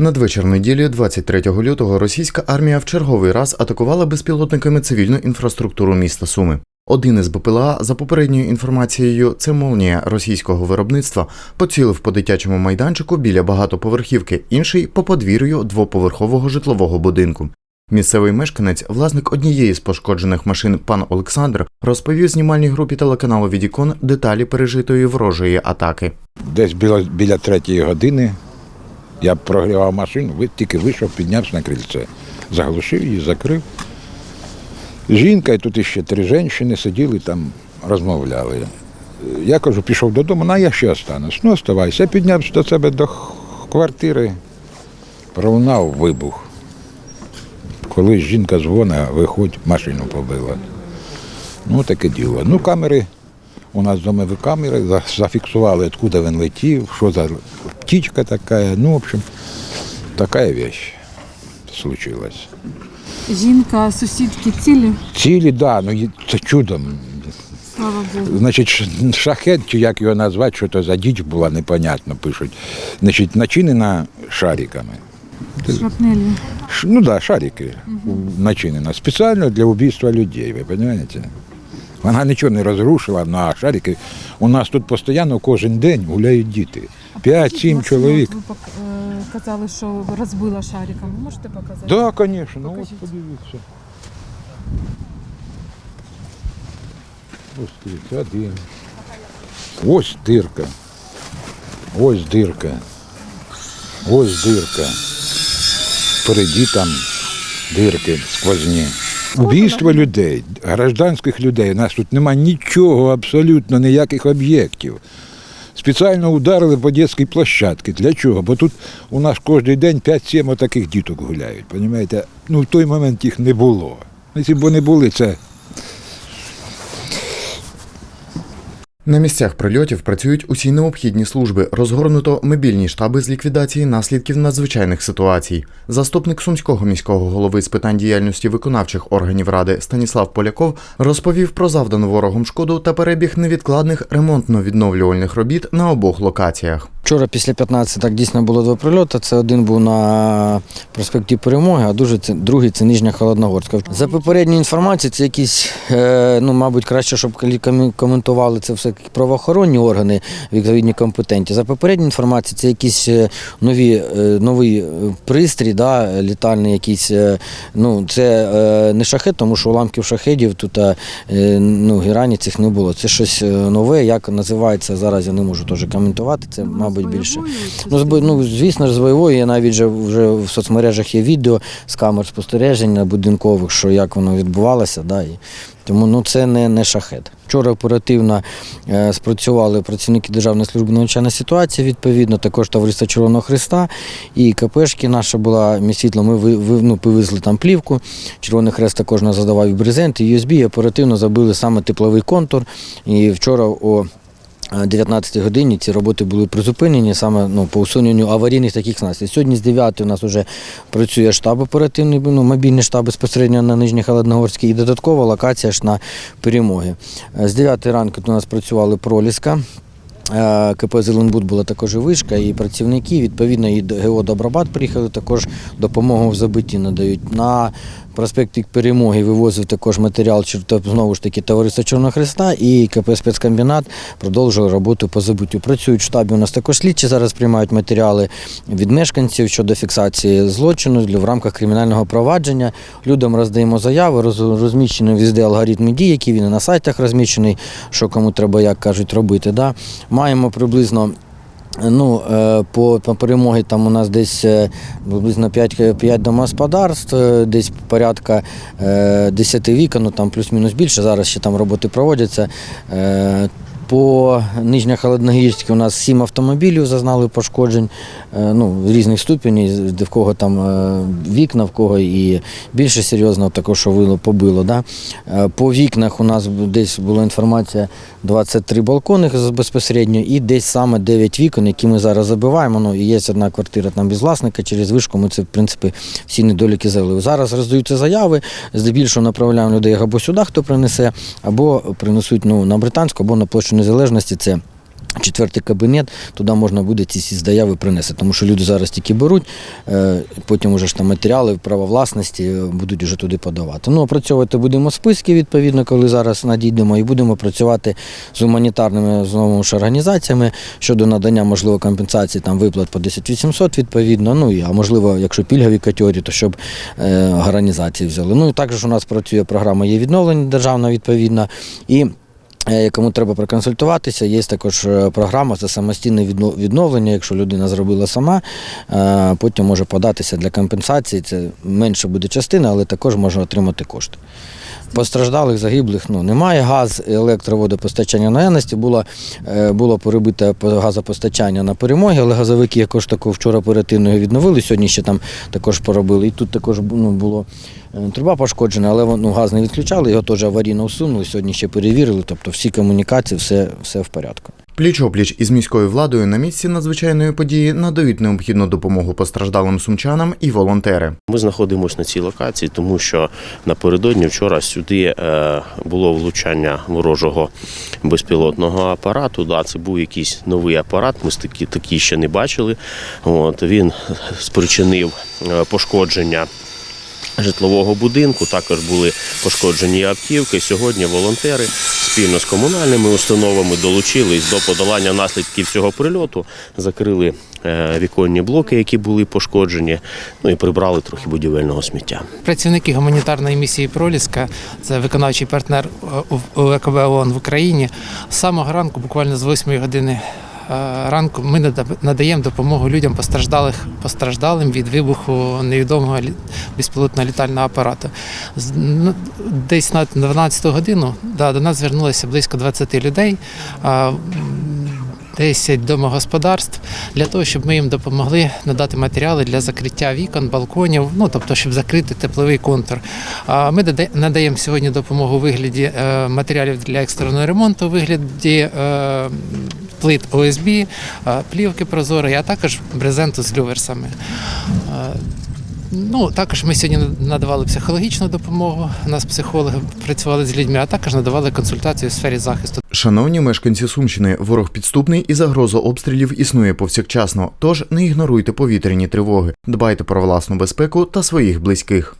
Надвечір неділі, 23 лютого, російська армія в черговий раз атакувала безпілотниками цивільну інфраструктуру міста Суми. Один із БПЛА, за попередньою інформацією, це молнія російського виробництва, поцілив по дитячому майданчику біля багатоповерхівки, інший по подвір'ю двоповерхового житлового будинку. Місцевий мешканець, власник однієї з пошкоджених машин, пан Олександр, розповів знімальній групі телеканалу Відікон деталі пережитої ворожої атаки. Десь біля, біля третьої години я прогрівав машину, тільки вийшов, піднявся на крильце. Заглушив її, закрив. Жінка і тут іще три жінки сиділи там, розмовляли. Я кажу, пішов додому, ну а я ще останусь. Ну, оставайся. Я піднявся до себе до квартири, пролунав вибух. Коли жінка дзвонить, виходь, машину побила. Ну, таке діло. Ну, камери, у нас домові камери, зафіксували, откуда він летів, що за птічка така. Ну, в общем, така вещь случилась. Жінка, сусідки цілі, Цілі, да, ну це чудом. слава Богу. Значить, шахет, чи як його назвати, що то за діч була, непонятно пишуть. Значить, начинена шариками. Шрапнелі. Ш- Ну так, да, шарики начинена. Спеціально для вбивства людей, ви розумієте? Вона нічого не розрушила, ну, а шарики. У нас тут постійно кожен день гуляють діти. П'ять-сім чоловік. Ви е, казали, що розбила шариками. Можете показати? Так, да, звісно, ну от подивіться. Ось дивіться, один. Ось дирка. Ось дирка. Ось дирка. Впереді там дирки сквозні. Убійство людей, гражданських людей. У нас тут немає нічого, абсолютно ніяких об'єктів. Спеціально ударили по дитячій площадці. Для чого? Бо тут у нас кожен день 5-7 таких діток гуляють. Понімаєте? Ну в той момент їх не було. Якщо б вони були, це На місцях прильотів працюють усі необхідні служби. Розгорнуто мобільні штаби з ліквідації наслідків надзвичайних ситуацій. Заступник сумського міського голови з питань діяльності виконавчих органів ради Станіслав Поляков розповів про завдану ворогом шкоду та перебіг невідкладних ремонтно-відновлювальних робіт на обох локаціях. Вчора після 15 так дійсно було два прильоти. Це один був на проспекті Перемоги, а дуже це другий це Нижня Холодногорська. За попередньою інформацією, це якісь, е, ну мабуть, краще, щоб коментували це все правоохоронні органи, відповідні компетенті. За попередньою інформацією, це якісь е, нові е, новий е, пристрій, да, літальний якийсь. Ну це не шахет, тому що уламків шахедів тут ну, в Ірані цих не було. Це щось нове. Як називається зараз, я не можу теж коментувати. Це, мабуть, більше. Ну, ну, звісно ж, з бойовою. Я навіть вже, вже в соцмережах є відео з камер спостереження будинкових, що як воно відбувалося. Да, і, тому ну, це не, не шахет. Вчора оперативно е, спрацювали працівники Державної служби надзвичайної ситуації, відповідно, також Тавриста Червоного Христа і КПшки наша була місвітло. Ми ви, ну, повезли там плівку. Червоний Хрест також нас задавав і брезент, і USB, і оперативно забили саме тепловий контур. І вчора о 19 годині ці роботи були призупинені саме ну, по усуненню аварійних таких наслідків. Сьогодні з 9 у нас вже працює штаб оперативний, ну, мобільний штаб безпосередньо на Нижній Холодногорській і додаткова локація ж на перемоги. Е, З 9 ранку у нас працювали проліска. Е, КП Зеленбуд була також вишка, і працівники, відповідно, і ГО Добробат приїхали, також допомогу в забитті надають. На проспекті Перемоги вивозив також матеріал знову ж таки Товариство Чорного Христа і КП спецкомбінат продовжує роботу по забиттю. Працюють в штабі. У нас також слідчі зараз приймають матеріали від мешканців щодо фіксації злочину в рамках кримінального провадження. Людям роздаємо заяви, розміщені візде алгоритми дій, які він і на сайтах розміщений, що кому треба, як кажуть, робити. Да? Маємо приблизно. Ну, е, по, по перемоги там у нас десь близько приблизно 5, 5 домогосподарств, е, десь порядка е, 10 вікон, ну там плюс-мінус більше, зараз ще там роботи проводяться. По Нижньохолодногірській у нас 7 автомобілів зазнали пошкоджень е, ну, різних ступенів, в кого там е, вікна, в кого і більше серйозно, також побило. Да? Е, По вікнах у нас десь була інформація 23 балкони безпосередньо і десь саме 9 вікон, які ми зараз забиваємо. Ну, і є одна квартира там без власника, через вишку ми це, в принципі, всі недоліки завели. Зараз роздаються заяви, здебільшого направляємо людей або сюди, хто принесе, або принесуть ну, на Британську, або на площу Незалежності. Це Четвертий кабінет, туди можна буде ці всі заяви принести, тому що люди зараз тільки беруть, е, потім вже ж там матеріали, права власності е, будуть вже туди подавати. Ну, опрацьовувати будемо списки, відповідно, коли зараз надійдемо, і будемо працювати з гуманітарними знову ж організаціями щодо надання, можливо, компенсації там виплат по 10 800 відповідно. Ну і а можливо, якщо пільгові категорії, то щоб е, організації взяли. Ну і також у нас працює програма є відновлення державна відповідна. І Кому треба проконсультуватися, є також е, програма за самостійне відновлення. Якщо людина зробила сама, е, потім може податися для компенсації. Це менше буде частина, але також може отримати кошти. Постраждалих, загиблих ну, немає. Газ, електроводопостачання наявності було, е, було перебите газопостачання на перемоги, але газовики якось тако вчора оперативно відновили. Сьогодні ще там також поробили. І тут також ну, було е, труба пошкоджена, але ну, газ не відключали, його теж аварійно усунули. Сьогодні ще перевірили. Тобто всі комунікації, все, все в порядку. Пліч-опліч із міською владою на місці надзвичайної події надають необхідну допомогу постраждалим сумчанам і волонтери. Ми знаходимося на цій локації, тому що напередодні вчора сюди е, було влучання ворожого безпілотного апарату. Да, це був якийсь новий апарат. Ми такі, такі ще не бачили. От він спричинив е, пошкодження. Житлового будинку також були пошкоджені автівки. Сьогодні волонтери спільно з комунальними установами долучились до подолання наслідків цього прильоту, закрили е, віконні блоки, які були пошкоджені, ну і прибрали трохи будівельного сміття. Працівники гуманітарної місії Проліска, це виконавчий партнер е, у ВКБ ООН в Україні. З самого ранку, буквально з 8 години ранку, ми надаємо допомогу людям постраждалих, постраждалим від вибуху невідомого безпілотного літального апарату. Ну, Десь на 12 годину да, до нас звернулося близько 20 людей. а, 10 домогосподарств для того, щоб ми їм допомогли надати матеріали для закриття вікон, балконів, ну тобто, щоб закрити тепловий контур. Ми надаємо сьогодні допомогу у вигляді е, матеріалів для екстреного ремонту, у вигляді е, плит ОСБ, е, плівки прозорої, а також брезенту з люверсами. Е, Ну, також ми сьогодні надавали психологічну допомогу. У нас психологи працювали з людьми, а також надавали консультації у сфері захисту. Шановні мешканці Сумщини, ворог підступний і загроза обстрілів існує повсякчасно. Тож не ігноруйте повітряні тривоги, дбайте про власну безпеку та своїх близьких.